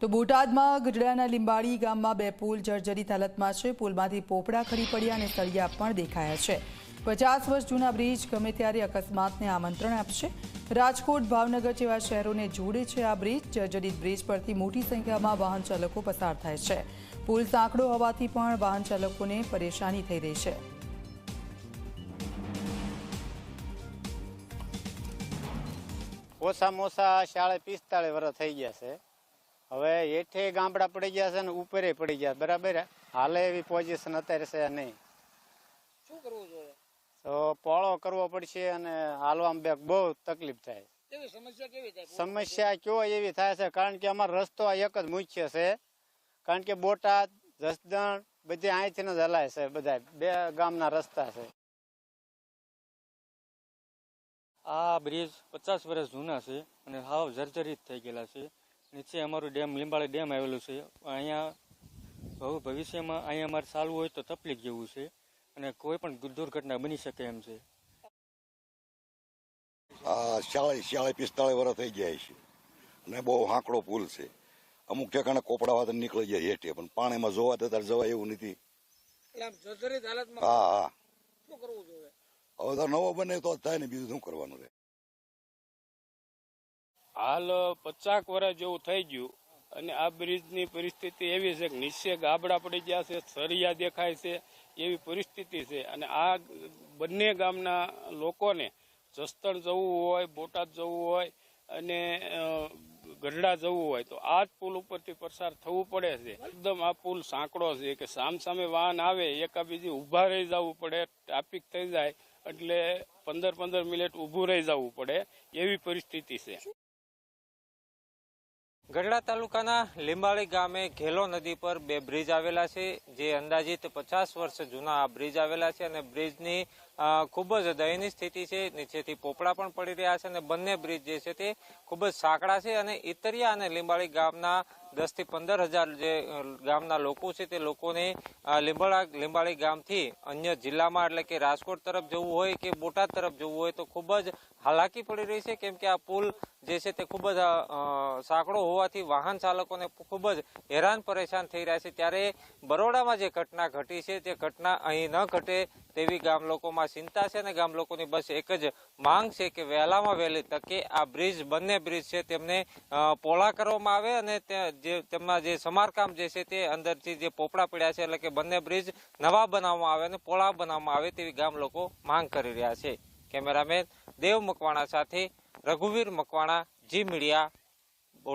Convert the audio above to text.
તો બોટાદમાં ગઢડાના લીંબાળી ગામમાં બે પુલ જર્જરિત હાલતમાં છે. પુલમાંથી પોપડા ખરી પડ્યા અને સળિયા પણ દેખાયા છે. પચાસ વર્ષ જૂના બ્રિજ ગમે ત્યારે અકસ્માતને આમંત્રણ આપશે. રાજકોટ, ભાવનગર જેવા શહેરોને જોડે છે આ બ્રિજ. જર્જરિત બ્રિજ પરથી મોટી સંખ્યામાં વાહન ચાલકો પસાર થાય છે. પુલ સાંકડો હોવાથી પણ વાહન ચાલકોને પરેશાની થઈ રહી છે. ઓછામાં ઓછા સાડા પિસ્તાળીસ વર્ષ થઈ ગયા છે. હવે હેઠે ગામડા પડી ગયા છે ને ઉપરે પડી ગયા બરાબર? હાલે એવી પોઝિશન અત્યારે છે નહીં. શું કરવું જોઈએ તો પોળો કરવો પડશે અને હાલવામાં બે બહુ તકલીફ થાય. સમસ્યા કેવી થાય? સમસ્યા કયો એવી થાય છે? કારણ કે અમારો રસ્તો આ એક જ મુખ્ય છે. કારણ કે બોટાદ જસદણ બધી અહીંથી જ હલાય છે બધા બે ગામના રસ્તા છે. આ બ્રિજ પચાસ વર્ષ જૂના છે અને હાવ જર્જરિત થઈ ગયેલા છે. નીચે અમારું ડેમ લીંબાળી ડેમ આવેલું છે. અહીંયા ભવ ભવિષ્યમાં અહીંયા અમારે ચાલવું હોય તો તકલીફ જેવું છે અને કોઈ પણ દુર્ઘટના બની શકે એમ છે. આ ચાળીસ ચાળીસ પિસ્તાળીસ વર્ષ થઈ જાય છે. અને બહુ હાંકડો પુલ છે. અમુક ઠેકાણે કોપડા વાતર નીકળી જાય હેઠે પણ પાણીમાં જોવા જતા જવાય એવું નથી. હા હા. હવે તો નવો બને તો જ થાય ને બીજું શું કરવાનું રહે? હાલ પચાક વર્ષ જેવું થઈ ગયું અને આ બ્રિજની પરિસ્થિતિ એવી છે કે નીચે ગાબડા પડી ગયા છે સરિયા દેખાય છે એવી પરિસ્થિતિ છે. અને આ બંને ગામના લોકોને જસદણ જવું હોય, બોટાદ જવું હોય અને ગઢડા જવું હોય તો આ જ પુલ ઉપરથી પસાર થવું પડે છે. એકદમ આ પુલ સાંકડો છે કે સામ સામે વાહન આવે એકા બીજી ઊભા રહી જવું પડે ટ્રાફિક થઈ જાય એટલે પંદર પંદર મિનિટ ઊભું રહી જવું પડે એવી પરિસ્થિતિ છે. ગઢડા તાલુકાના લીંબાળી ગામે ઘેલો નદી પર બે બ્રિજ આવેલા છે, જે અંદાજિત પચાસ વર્ષ જૂના આ બ્રિજ આવેલા છે અને બ્રિજની ખૂબ જ દયનીય સ્થિતિ છે નીચેથી પોપડા પણ પડી રહ્યા છે અને બંને બ્રિજ જે છે તે ખૂબ જ સાંકડા છે અને ઇતરિયા અને લીંબાળી ગામના દસથી પંદર હજાર જે ગામના લોકો છે તે લોકોને લીંબાળા, લીંબાળી ગામથી અન્ય જિલ્લામાં એટલે કે રાજકોટ તરફ જવું હોય કે બોટાદ તરફ જવું હોય તો ખૂબ જ હાલાકી પડી રહી છે કેમ કે આ પુલ જે છે તે ખૂબ જ સાંકડો હોવાથી વાહન ચાલકોને ખૂબ જ હેરાન પરેશાન થઈ રહ્યા છે. ત્યારે બરોડામાં જે ઘટના ઘટી છે તે ઘટના અહીં ન ઘટે તેવી ગામ લોકોમાં ચિંતા છે અને ગામ લોકોની બસ એક જ માંગ છે કે વહેલામાં વહેલી તકે આ બ્રિજ, બંને બ્રિજ છે તેમને પોળા કરવામાં આવે અને જે તેમના જે સમારકામ જે છે તે અંદરથી જે પોપડા પડ્યા છે એટલે કે બંને બ્રિજ નવા બનાવવામાં આવે અને પોળા બનાવવામાં આવે તેવી ગામ લોકો માંગ કરી રહ્યા છે. કેમેરામેન દેવ મકવાણા સાથે રઘુવીર મકવાણા, જી મીડિયા